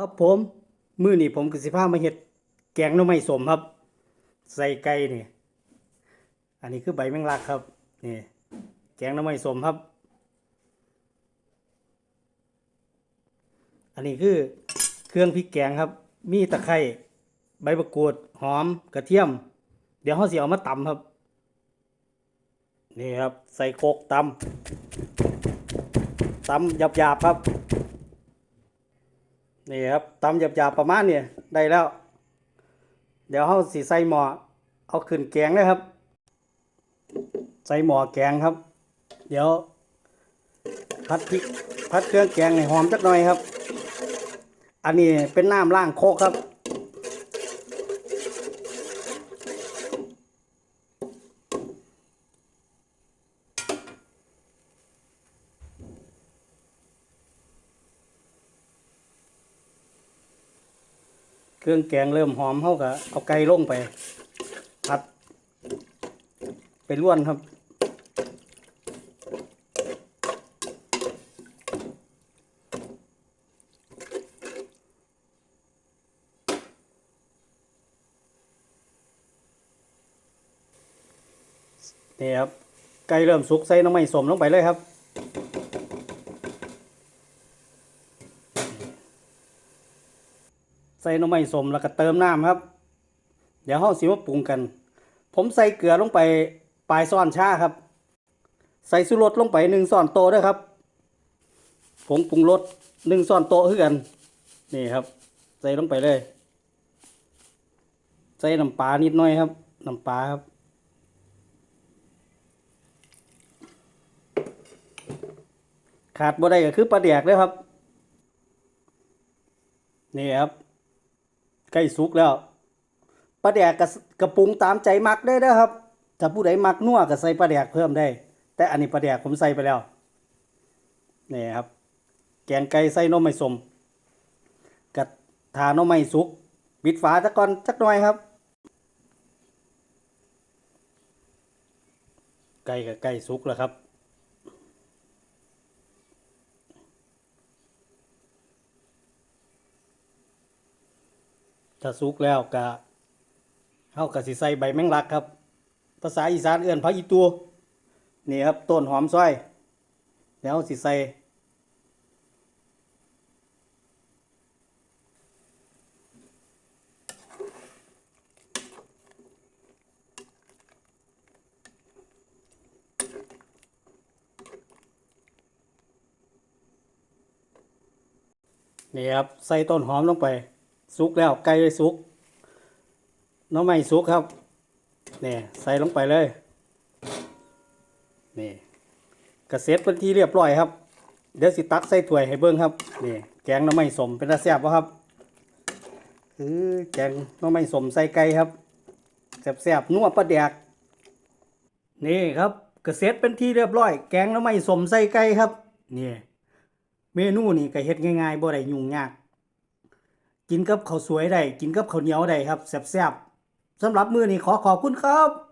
ครับผมมื้อนี้ผมกสิพามาเฮ็ดแกงหน่อไม้สมครับ ใส่ไก่นี่อันนี้คือใบแมงลักครับนี่แกงหน่อไม้สมครับ อันนี้คือเครื่องพริกแกงครับ มีตะไคร้ใบมะกรูดหอมกระเทียม เดี๋ยวเราสิเอามาตำครับ นี่ครับใส่โคกตำตำหยาบๆครับ นี่ครับตำหยาบๆประมาณนี้ได้แล้ว เดี๋ยวเขาสีใส่หม้อเอาขึ้นแกงเลยครับ ใส่หม้อแกงครับ เดี๋ยวพัดพริกพัดเครื่องแกงให้หอมจักหน่อยครับ อันนี้เป็นน้ำล่างโคกครับ เครื่องแกงเริ่มหอมเข้าก็เอาไก่ลงไปผัดไปล้วนครับนี่ครับไก่เริ่มสุกใส่น้ำมันสมลงไปเลยครับ ส่น้ำมันสมแล้วก็เติมน้ำครับ เดี๋ยวเราสิมาปรุงกัน ผมใส่เกลือลงไปปลายซ่อนชาครับ ใส่สุรสลงไปหนึ่งซ่อนโตด้วยครับผงปรุงรสหนึ่งซ่อนโตคือกัน นี่ครับ ใส่ลงไปเลย ใส่น้ำปลานิดหน่อยครับน้ำปลาครับขาดบ่ได้ก็คือปลาแดกเลยครับ นี่ครับ ใกล้สุกแล้วปลาแดกกระกระปรุงตามใจมักได้เด้อครับถ้าผู้ใดมักนัวก็ใส่ปลาแดกเพิ่มได้ แต่อันนี้ปลาแดกผมใส่ไปแล้วนี่ครับ แกงไก่ใส่นมไม่สมกับทานมไม่สุกปิดฝาตะกอนจักหน่อยครับ ไก่กับไก่สุกแล้วครับ ถ้าสุกแล้วก็เฮาก็สิใส่ใบแมงลักครับ ภาษาอีสานเอื้อนผักอีตัวนี่ครับต้นหอมซอย แล้วสิใส่นี่ครับใส่ต้นหอมลงไป สุกแล้วไก่เลยสุกน้องไม่สุกครับนี่ใส่ลงไปเลยนี่กระเซ็ตเป็นที่เรียบร้อยครับ เดี๋ยวสิตักใส่ถ้วยให้เบิ้งครับนี่แกงน้ำไม้สมเป็นตาแซ่บวะครับคือแกงน้ำไม้สมใส่ไก่ครับแซ่บๆนัวปลาแดกนี่ครับกระเซ็ตเป็นที่เรียบร้อย แกงน้ำไม้สมใส่ไก่ครับนี่เมนูนี่ก็เฮ็ดง่ายๆบ่ได้ยุ่งยาก กินกับข้าวสวยได้ กินกับข้าวเหนียวได้ครับแซ่บๆสำหรับมื้อนี้ขอขอบคุณครับ